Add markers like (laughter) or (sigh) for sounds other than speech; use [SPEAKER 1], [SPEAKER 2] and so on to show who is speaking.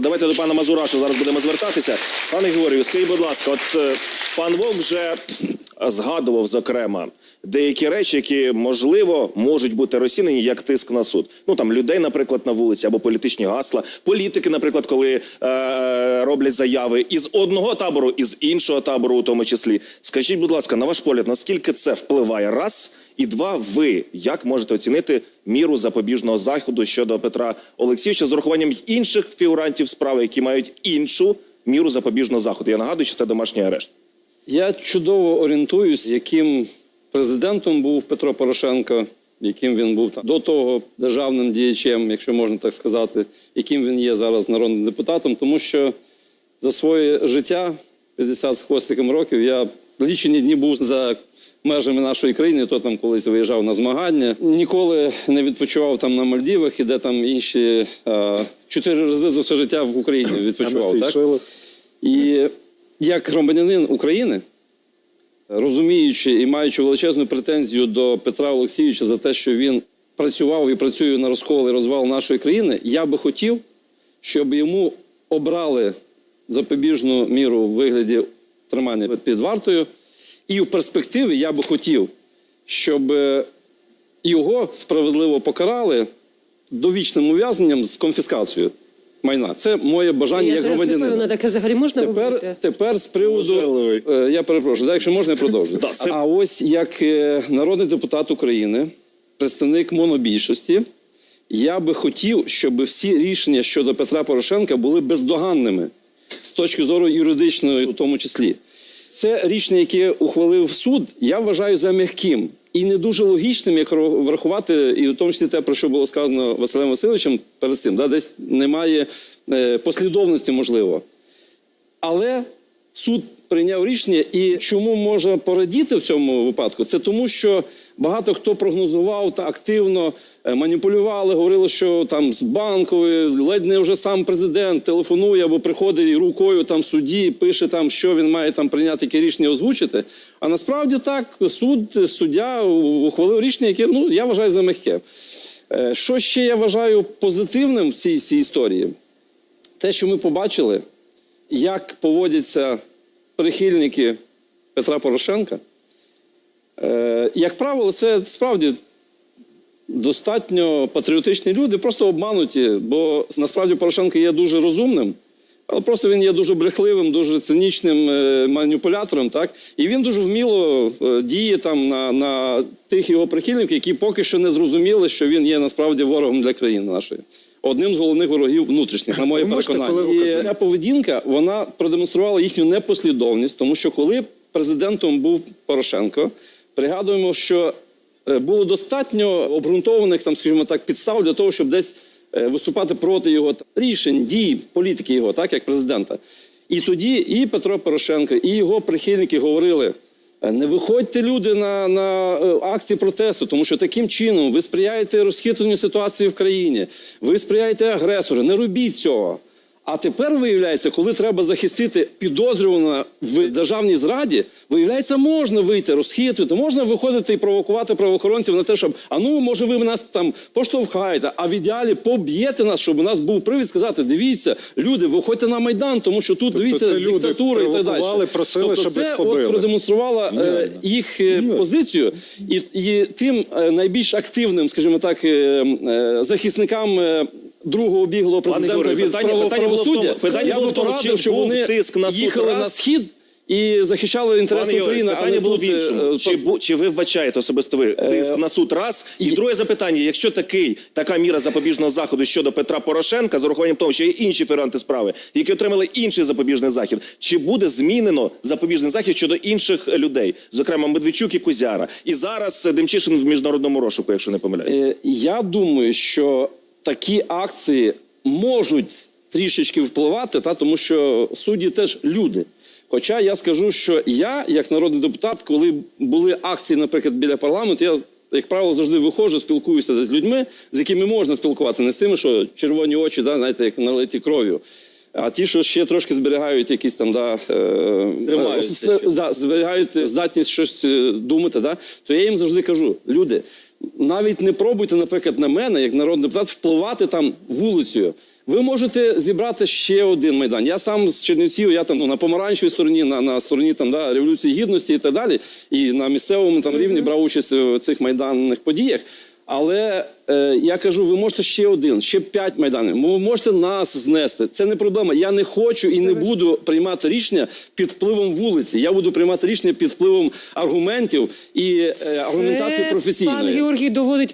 [SPEAKER 1] Давайте до пана Мазурашу зараз будемо звертатися. Пане Георгію, скажіть, будь ласка, от е, пан Вовк вже згадував, зокрема, деякі речі, які можливо можуть бути розцінені як тиск на суд. Ну там людей, наприклад, на вулиці або політичні гасла, політики, наприклад, коли е, роблять заяви із одного табору, із іншого табору, у тому числі. Скажіть, будь ласка, на ваш погляд, наскільки це впливає? Раз і два, ви як можете оцінити міру запобіжного заходу щодо Петра Олексійовича з урахуванням інших фігурантів справи, які мають іншу міру запобіжного заходу? Я нагадую, що це домашній арешт.
[SPEAKER 2] Я чудово орієнтуюсь, яким президентом був Петро Порошенко, яким він був там, до того державним діячем, якщо можна так сказати, яким він є зараз народним депутатом, тому що за своє життя, 50 з хвостиком років, я лічені дні був за межами нашої країни, то там колись виїжджав на змагання. Ніколи не відпочивав там на Мальдівах і де там інші чотири рази за все життя в Україні (coughs) відпочивав. Так? І як громадянин України, розуміючи і маючи величезну претензію до Петра Олексійовича за те, що він працював і працює на розкол і розвал нашої країни, я би хотів, щоб йому обрали запобіжну міру у вигляді тримання під вартою. І в перспективі я би хотів, щоб е, його справедливо покарали довічним ув'язненням з конфіскацією майна. Це моє бажання
[SPEAKER 3] Я
[SPEAKER 2] як
[SPEAKER 3] зараз не
[SPEAKER 2] громадянина.
[SPEAKER 3] певна, таке взагалі можна
[SPEAKER 2] Тепер,
[SPEAKER 3] робити?
[SPEAKER 2] тепер з приводу
[SPEAKER 4] Можливий.
[SPEAKER 2] Е, я перепрошую, да, якщо можна, я продовжу.
[SPEAKER 1] Да, це-
[SPEAKER 2] А ось як е, народний депутат України, представник монобільшості, я би хотів, щоб всі рішення щодо Петра Порошенка були бездоганними з точки зору юридичної, у тому числі. Це рішення, яке ухвалив суд, я вважаю за м'яким і не дуже логічним, як врахувати, і в тому числі те, про що було сказано Василем Васильовичем перед цим. Да, десь немає е, послідовності, можливо. Але суд прийняв рішення, і чому можна порадіти в цьому випадку? Це тому, що багато хто прогнозував та активно е, маніпулювали, говорили, що там з банкової ледь не вже сам президент телефонує або приходить рукою там в суді, пише там, що він має там прийняти яке рішення озвучити. А насправді так суд, суддя ухвалив рішення, яке ну я вважаю за мягке. Е, Що ще я вважаю позитивним в цій, цій історії? Те, що ми побачили, як поводяться прихильники Петра Порошенка, е, як правило, це справді достатньо патріотичні люди, просто обмануті, бо насправді Порошенко є дуже розумним. Але просто він є дуже брехливим, дуже цинічним е, маніпулятором, так і він дуже вміло е, діє там на, на тих його прихильників, які поки що не зрозуміли, що він є насправді ворогом для країни нашої. Одним з головних ворогів внутрішніх, на моє переконання. І ця поведінка вона продемонструвала їхню непослідовність, тому що коли президентом був Порошенко, пригадуємо, що е, було достатньо обґрунтованих там, скажімо так, підстав для того, щоб десь е, виступати проти його рішень, дій, політики його, так як президента. І тоді і Петро Порошенко, і його прихильники говорили. «Е, Не виходьте люди на, на е, акції протесту, тому що таким чином ви сприяєте розхитленню ситуації в країні, ви сприяєте агресору. Не робіть цього. А тепер виявляється, коли треба захистити підозрюваного в державній зраді, виявляється, можна вийти, розхитувати, можна виходити і провокувати правоохоронців на те, щоб а ну може ви нас там поштовхаєте, а в ідеалі поб'єте нас, щоб у нас був привід сказати: дивіться, люди, виходьте на майдан, тому що тут дивіться
[SPEAKER 4] це люди
[SPEAKER 2] диктатура і так далі.
[SPEAKER 4] просили,
[SPEAKER 2] тобто
[SPEAKER 4] щоб
[SPEAKER 2] це
[SPEAKER 4] їх побили.
[SPEAKER 2] от продемонструвала е, їх е, позицію, і, і тим е, найбільш активним, скажімо так, е, е, захисникам. е, Другого біглого президента
[SPEAKER 1] Георгію,
[SPEAKER 2] від
[SPEAKER 1] питання-
[SPEAKER 2] право-
[SPEAKER 1] питання було в тому-
[SPEAKER 2] правосуддя.
[SPEAKER 1] питання
[SPEAKER 2] я
[SPEAKER 1] було
[SPEAKER 2] би
[SPEAKER 1] в тому,
[SPEAKER 2] порадив,
[SPEAKER 1] чи
[SPEAKER 2] щоб
[SPEAKER 1] був
[SPEAKER 2] вони
[SPEAKER 1] тиск на суд
[SPEAKER 2] їхали
[SPEAKER 1] раз?
[SPEAKER 2] на схід і захищали інтереси
[SPEAKER 1] Ігоре,
[SPEAKER 2] України. а
[SPEAKER 1] питання
[SPEAKER 2] не
[SPEAKER 1] було в
[SPEAKER 2] тут, е,
[SPEAKER 1] іншому.
[SPEAKER 2] е,
[SPEAKER 1] Чи, бу- чи ви вбачаєте особисто ви тиск на суд раз? І,
[SPEAKER 2] і-
[SPEAKER 1] друге запитання: якщо такий така міра запобіжного заходу щодо Петра Порошенка, з урахуванням того, що є інші фігуранти справи, які отримали інший запобіжний захід, чи буде змінено запобіжний захід щодо інших людей, зокрема Медведчук і Кузяра, і зараз е, Демчишин в міжнародному розшуку, якщо не помиляюсь?
[SPEAKER 2] Е, Я думаю, що такі акції можуть трішечки впливати, та тому що судді теж люди. Хоча я скажу, що я, як народний депутат, коли були акції, наприклад, біля парламенту, я. Як правило, завжди виходжу, спілкуюся з людьми, з якими можна спілкуватися, не з тими, що червоні очі, да, знаєте, як налиті кров'ю. А ті, що ще трошки зберігають якісь там, да, е, е, да, зберігають здатність щось е, думати, да, то я їм завжди кажу: люди, навіть не пробуйте, наприклад, на мене, як народний депутат, впливати там вулицею. Ви можете зібрати ще один майдан. Я сам з Чернівців, я там ну, на помаранчевій стороні, на, на стороні там да, революції гідності і так далі. І на місцевому там рівні брав участь в цих майданних подіях. Але я кажу, ви можете ще один, ще п'ять майданів. Ви можете нас знести. Це не проблема. Я не хочу і не буду приймати рішення під впливом вулиці. Я буду приймати рішення під впливом аргументів і е, аргументації професійної.
[SPEAKER 3] Пан Георгій доводить